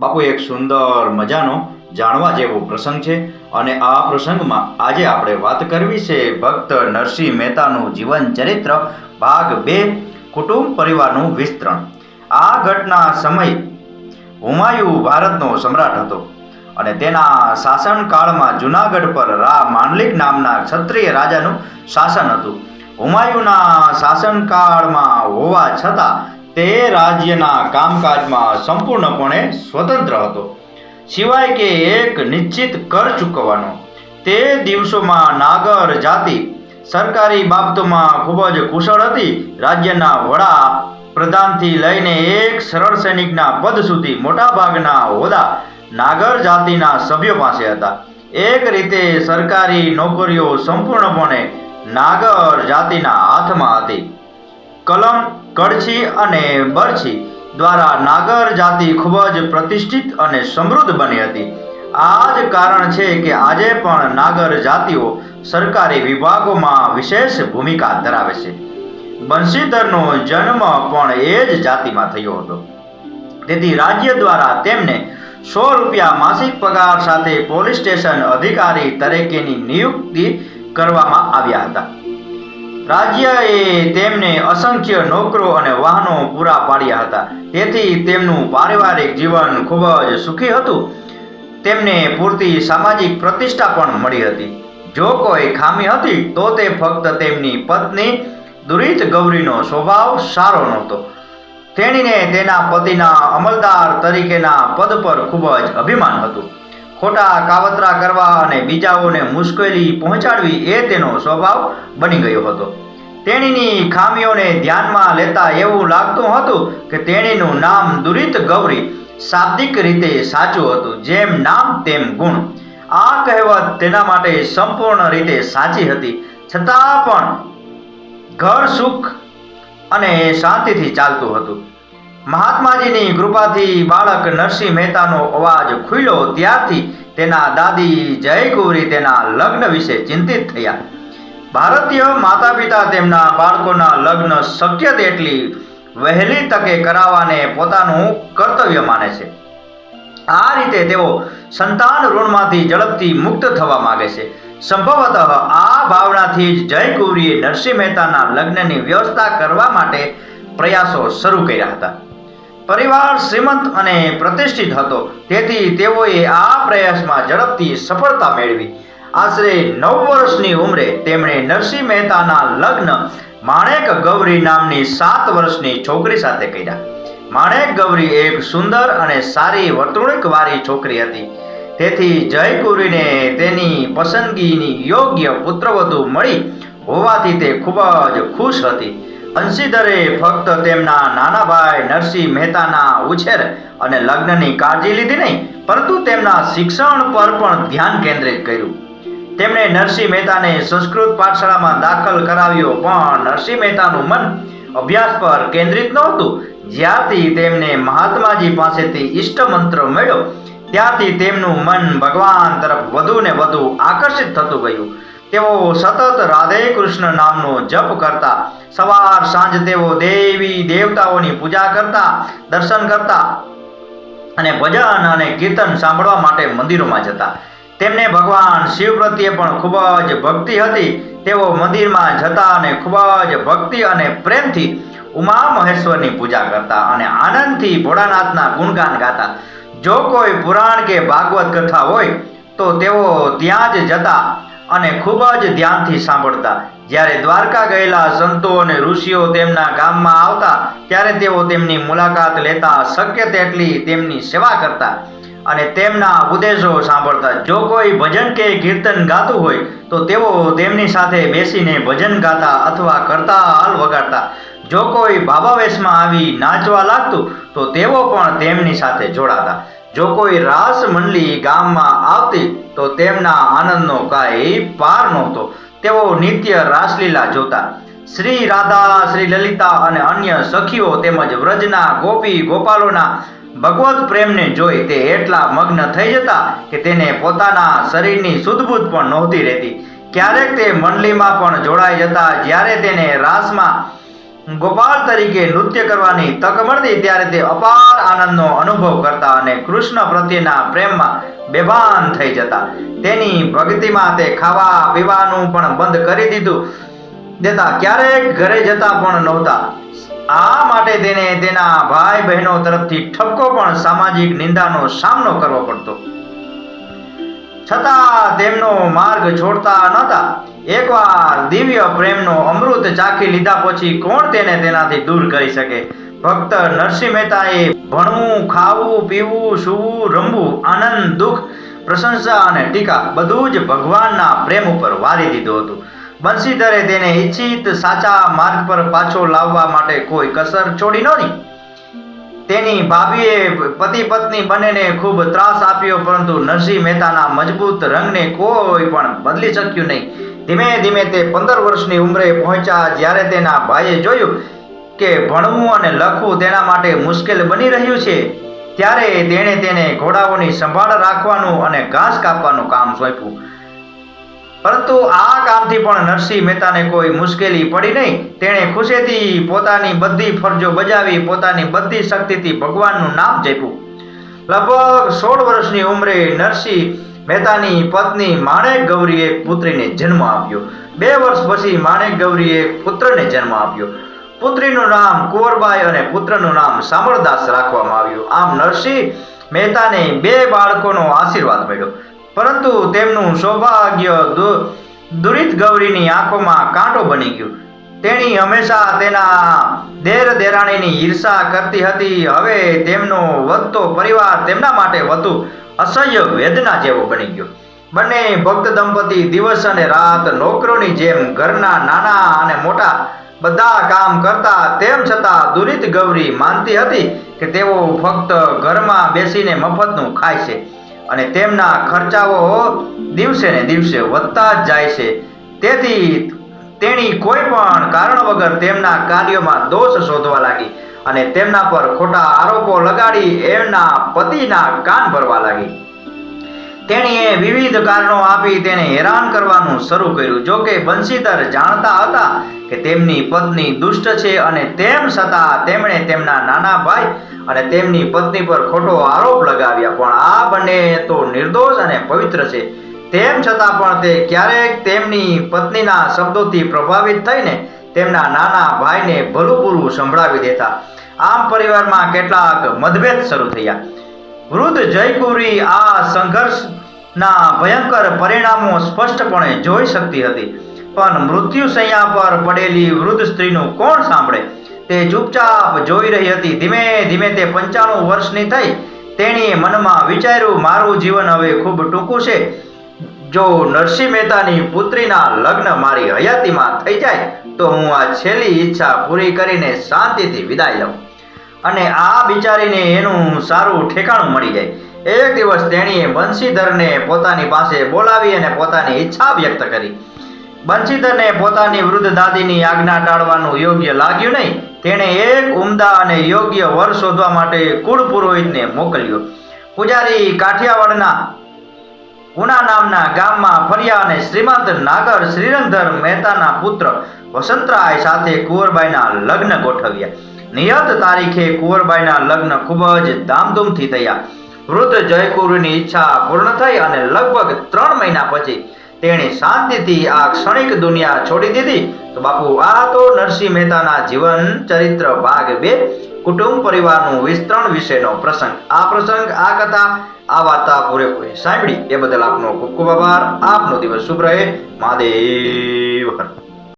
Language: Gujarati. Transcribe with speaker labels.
Speaker 1: બાપુ એક સુંદર મજાનો જાણવા જેવો પ્રસંગ છે અને આ પ્રસંગમાં આજે આપણે વાત કરવી છે ભક્ત નરસિંહ મહેતાનું જીવન ચરિત્ર ભાગ બે, કુટુંબ પરિવારનું વિસ્તરણ. આ ઘટના સમય હુમાયુ ભારતનો સમ્રાટ હતો અને તેના શાસનકાળમાં જુનાગઢ પર રા માંડલિક નામના ક્ષત્રિય રાજાનું શાસન હતું. હુમાયુના શાસનકાળમાં હોવા છતાં તે રાજ્યના કામકાજમાં સંપૂર્ણપણે સ્વતંત્ર હતો. સિવાય કે એક નિશ્ચિત કર ચૂકવવાનો. તે દિવસોમાં નાગર જાતિ સરકારી બાબતોમાં ખૂબ જ કુશળ હતી. રાજ્યના વડા પ્રધાનથી લઈને એક સરળ સૈનિકના પદ સુધી મોટાભાગના હોદ્દા નાગર જાતિના સભ્યો પાસે હતા. એક રીતે સરકારી નોકરીઓ સંપૂર્ણપણે નાગર જાતિના હાથમાં હતી. કલમ કડછી અને બરછી દ્વારા નાગર જાતિ ખૂબ જ પ્રતિષ્ઠિત અને સમૃદ્ધ બની હતી. આ જ કારણ છે કે આજે પણ નાગર જાતિઓ સરકારી વિભાગોમાં વિશેષ ભૂમિકા ધરાવે છે. બંશીધરનો જન્મ પણ એ જ જાતિમાં થયો હતો. તેથી રાજ્ય દ્વારા તેમને સો રૂપિયા માસિક પગાર સાથે પોલીસ સ્ટેશન અધિકારી તરીકેની નિયુક્તિ કરવામાં આવ્યા હતા. રાજ્યએ તેમને અસંખ્ય નોકરો અને વાહનો પૂરા પાડ્યા હતા. તેથી તેમનું પારિવારિક જીવન ખૂબ જ સુખી હતું. તેમને પૂરતી સામાજિક પ્રતિષ્ઠા પણ મળી હતી. જો કોઈ ખામી હતી, તો તે ફક્ત તેમની પત્ની દુરિત ગૌરીનો સ્વભાવ સારો નહોતો. તેણીને તેના પતિના અમલદાર તરીકેના પદ પર ખૂબ જ અભિમાન હતું. ખોટા કાવતરા કરવા અને બીજાઓને મુશ્કેલી પહોંચાડવી એ તેનો સ્વભાવ બની ગયો હતો. તેણીની ખામીઓને ધ્યાનમાં લેતા એવું લાગતું હતું કે તેણીનું નામ દુરિત ગૌરી શાબ્દિક રીતે સાચું હતું, જેમ નામ તેમ ગુણ. આ કહેવત તેના માટે સંપૂર્ણ રીતે સાચી હતી. છતાં પણ ઘર સુખ અને શાંતિથી ચાલતું હતું. મહાત્માજીની કૃપાથી બાળક નરસિંહ મહેતાનો અવાજ ખુલ્યો ત્યારથી તેના દાદી જયગૌરી તેના લગ્ન વિશે ચિંતિત થયા. ભારતીય માતા પિતા તેમના બાળકોના લગ્ન શક્ય તેટલી વહેલી તકે કરાવવાને પોતાનું કર્તવ્ય માને છે. આ રીતે તેઓ સંતાન ઋણમાંથી ઝડપથી મુક્ત થવા માગે છે. સંભવતઃ આ ભાવનાથી જ જયગૌરીએ નરસિંહ મહેતાના લગ્નની વ્યવસ્થા કરવા માટે પ્રયાસો શરૂ કર્યા હતા. પરિવાર શ્રીમંત અને પ્રતિષ્ઠિત હતો. તેથી તેઓએ આ પ્રયાસમાં ઝડપથી સફળતા મેળવી. આશરે નવ વર્ષની ઉંમરે તેમણે નરસિંહ મહેતાના લગ્ન માણેક ગૌરી નામની સાત વર્ષની છોકરી સાથે કર્યા. માણેક ગૌરી એક સુંદર અને સારી વર્તણૂકવાળી છોકરી હતી. તેથી જયકુરીને તેની પસંદગીની યોગ્ય પુત્રવધુ મળી હોવાથી તે ખૂબ જ ખુશ હતી. અંશીધરે ફક્ત તેમના નાના ભાઈ નરસિંહ મહેતાના ઉછેર અને લગ્નની કાળજી લીધી નહીં, પરંતુ તેમના શિક્ષણ પર પણ ધ્યાન કેન્દ્રિત કર્યું. તેમણે નરસિંહ મહેતાને સંસ્કૃત પાઠશાળામાં દાખલ કરાવ્યો, પણ નરસિંહ મહેતાનું મન અભ્યાસ પર કેન્દ્રિત નહોતું. જ્યારથી તેમને મહાત્માજી પાસેથી ઈષ્ટ મંત્ર મળ્યો, ત્યારથી તેમનું મન ભગવાન તરફ વધુ ને વધુ આકર્ષિત થતું ગયું. તેઓ સતત રાધે કૃષ્ણ નામનો જપ કરતા, સવાર સાંજ તેઓ દેવી દેવતાઓની પૂજા કરતા, દર્શન કરતા અને ભજન અને કીર્તન સાંભળવા માટે મંદિરોમાં જતા. તેમને ભગવાન શિવ પ્રત્યે પણ ખૂબ જ ભક્તિ હતી. તેઓ મંદિરમાં જતા અને ખૂબ જ ભક્તિ અને પ્રેમથી ઉમા મહેશ્વરની પૂજા કરતા અને આનંદથી ભોળાનાથના ગુણગાન ગાતા. જો કોઈ પુરાણ કે ભાગવત કથા હોય, તો તેઓ ત્યાં જ જતા અને ખૂબ જ ધ્યાનથી સાંભળતા. જ્યારે દ્વારકા ગયેલા સંતો અને ઋષિઓ તેમના ગામમાં આવતા, ત્યારે તેઓ તેમની મુલાકાત લેતા શક્ય તેટલી તેમની સેવા કરતા અને તેમના ઉપદેશો સાંભળતા. જો કોઈ ભજન કે કીર્તન ગાતું હોય, તો તેઓ તેમની સાથે બેસીને ભજન ગાતા અથવા કરતા હાલ વગાડતા. જો કોઈ ભાવાવેશમાં આવી નાચવા લાગતું, તો તેઓ પણ તેમની સાથે જોડાતા. જો કોઈ રાસ મંડળી ગામમાં આવતી, તો તેમના આનંદનો કાંઈ પાર નહોતો. તેઓ નિત્ય રાસલીલા જોતા. શ્રી રાધા, શ્રી લલિતા અને અન્ય સખીઓ તેમજ વ્રજના ગોપી ગોપાલોના ભગવત પ્રેમને જોઈ તે એટલા મગ્ન થઈ જતા કે તેને પોતાના શરીરની સુધબૂધ પણ નહોતી રહેતી. ક્યારેક તે મંડળીમાં પણ જોડાઈ જતા, જ્યારે તેને રાસમાં ગોપાલ તરીકે નૃત્ય કરવાની તક મળતી ત્યારે તે અપાર આનંદનો અનુભવ કરતા અને કૃષ્ણ પ્રત્યેના પ્રેમમાં બેભાન થઈ જતા. તેની ભક્તિમાં તે ખાવા પીવાનું પણ બંધ કરી દીધું. દેતા ક્યારેક ઘરે જતા પણ નહોતા. આ માટે તેને તેના ભાઈ બહેનો તરફથી ઠપકો પણ સામાજિક નિંદાનો સામનો કરવો પડતો. છતાં તેમનો માર્ગ છોડતા નહોતા. એકવાર દિવ્ય પ્રેમનો અમૃત ચાખી લીધા પછી કોણ તેને તેનાથી દૂર કરી શકે? ભક્ત નરસિંહ મહેતાએ ભણવું, ખાવું, પીવું, સૂવું, રમવું, આનંદ, દુઃખ, પ્રશંસા અને ટીકા બધું જ ભગવાનના પ્રેમ ઉપર વારી દીધું હતું. બંશીધરે તેને ઈચ્છિત સાચા માર્ગ પર પાછો લાવવા માટે કોઈ કસર છોડી નહોતી. તેની ભાભીએ પતિ પત્ની બંનેને ખૂબ ત્રાસ આપ્યો, પરંતુ નરસિંહ મહેતાના મજબૂત રંગને કોઈ પણ બદલી શક્યું નહીં. ધીમે ધીમે તે પંદર વર્ષની ઉંમરે પહોંચ્યા જ્યારે તેના ભાઈએ જોયું કે ભણવું અને લખવું તેના માટે મુશ્કેલ બની રહ્યું છે, ત્યારે તેણે તેને ઘોડાઓની સંભાળ રાખવાનું અને ઘાસ કાપવાનું કામ સોંપ્યું. પરંતુ આ કામથી પણ નરસિંહ મહેતાને કોઈ મુશ્કેલી પડી નહીં. તેણે ખુશીથી પોતાની બધી ફરજો બજાવી, પોતાની બધી શક્તિથી ભગવાનનું નામ જપ્યું. લગભગ સોળ વર્ષની ઉંમરે નરસિંહ મહેતાની પત્ની માણેક ગૌરીએ પુત્રીને જન્મ આપ્યો. બે વર્ષ પછી માણેક ગૌરીએ પુત્રને જન્મ આપ્યો. પુત્રીનું નામ કુંવરબાઈ અને પુત્રનું નામ સામરદાસ રાખવામાં આવ્યું. આમ નરસિંહ મહેતાને બે બાળકોનો આશીર્વાદ મળ્યો. પરંતુ તેમનું સૌભાગ્ય દુરિત ગૌરીની આંખોમાં કાંટો બની ગયું. તેણી હંમેશા તેના દેર દેરાણીની ઈર્ષા કરતી હતી. હવે તેમનો વધતો પરિવાર તેમના માટે વધુ અસહ્ય વેદના જેવો બની ગયો. બંને ભક્ત દંપતી દિવસ અને રાત નોકરોની જેમ ઘરના નાના અને મોટા બધા કામ કરતા, તેમ છતાં દુરિત ગૌરી માનતી હતી કે તેઓ ફક્ત ઘરમાં બેસીને મફતનું ખાય છે અને તેમના ખર્ચાઓ દિવસે ને દિવસે વધતા જ જાય છે. તેથી તેણી કોઈ પણ કારણ વગર તેમના કાર્યોમાં દોષ શોધવા લાગી અને તેમના પર ખોટા આરોપો લગાડી એમના પતિના કાન ભરવા લાગી. તેણીએ વિવિધ કારણો આપી તેને હેરાન કરવાનું શરૂ કર્યું. જો કે બંશીધર જાણતા હતા કે તેમની પત્ની દુષ્ટ છે અને તેમ છતાં તેમણે તેમના નાના ભાઈ અને તેમની પત્ની પર ખોટો આરોપ લગાવ્યા. પણ આ બંને તો નિર્દોષ અને પવિત્ર છે. તેમ છતાં પણ તે ક્યારેક તેમની પત્નીના શબ્દોથી પ્રભાવિત થઈને તેમના નાના ભાઈને ભલું પૂરું સંભળાવી દેતા. આમ પરિવારમાં કેટલાક મતભેદ શરૂ થયા. વૃદ્ધ જયકુરી આ સંઘર્ષના ભયંકર પરિણામો સ્પષ્ટપણે જોઈ શકતી હતી. પણ મૃત્યુ સંયા પર પડેલી વૃદ્ધ સ્ત્રીનું કોણ સાંભળે? તે ચૂપચાપ જોઈ રહી હતી. ધીમે ધીમે તે પંચાણું વર્ષની થઈ. તેણીએ મનમાં વિચાર્યું, મારું જીવન હવે ખૂબ ટૂંકું છે. જો નરસિંહ મહેતાની પુત્રીના લગ્ન મારી હયાતીમાં થઈ જાય, તો હું આ છેલ્લી ઈચ્છા પૂરી કરીને શાંતિથી વિદાય લઉં. અને આ બિચારીને એનું સારું ઠેકાણું મળી જાય. એક દિવસ તેણીએ બંશીધરને પોતાની પાસે બોલાવી અને પોતાની ઈચ્છા વ્યક્ત કરી. બંશીધરને પોતાની વૃદ્ધ દાદીની આજ્ઞા ટાળવાનું યોગ્ય લાગ્યું નહીં. તેણે એક ઉમદા અને યોગ્ય વર શોધવા માટે કુળ પુરોહિતને મોકલ્યો. પૂજારી કાઠિયાવાડના ઉના નામના ગામમાં ફર્યા અને શ્રીમંત નાગર શ્રીરંગધર મહેતાના પુત્ર વસંતરાય સાથે કુંવરબાઈના લગ્ન ગોઠવ્યા. નિયત તારીખે કુંવરબાઈના લગ્ન ખૂબ જ ધામધૂમથી થયા. વૃદ્ધ જયકુરની ઈચ્છા પૂર્ણ થઈ અને લગભગ ત્રણ મહિના પછી તેણે શાંતિથી આ ક્ષણિક દુનિયા છોડી દીધી. તો બાપુ, આ તો નરસિંહ મહેતાના જીવન ચરિત્ર ભાગ બે, કુટુંબ પરિવારનું વિસ્તરણ વિશેનો પ્રસંગ. આ પ્રસંગ, આ કથા, આ વાર્તા પૂરેપૂરી સાંભળી. એ બદલ આપનો ખૂબ ખૂબ આભાર. આપનો દિવસ શુભ રહે. મહાદેવ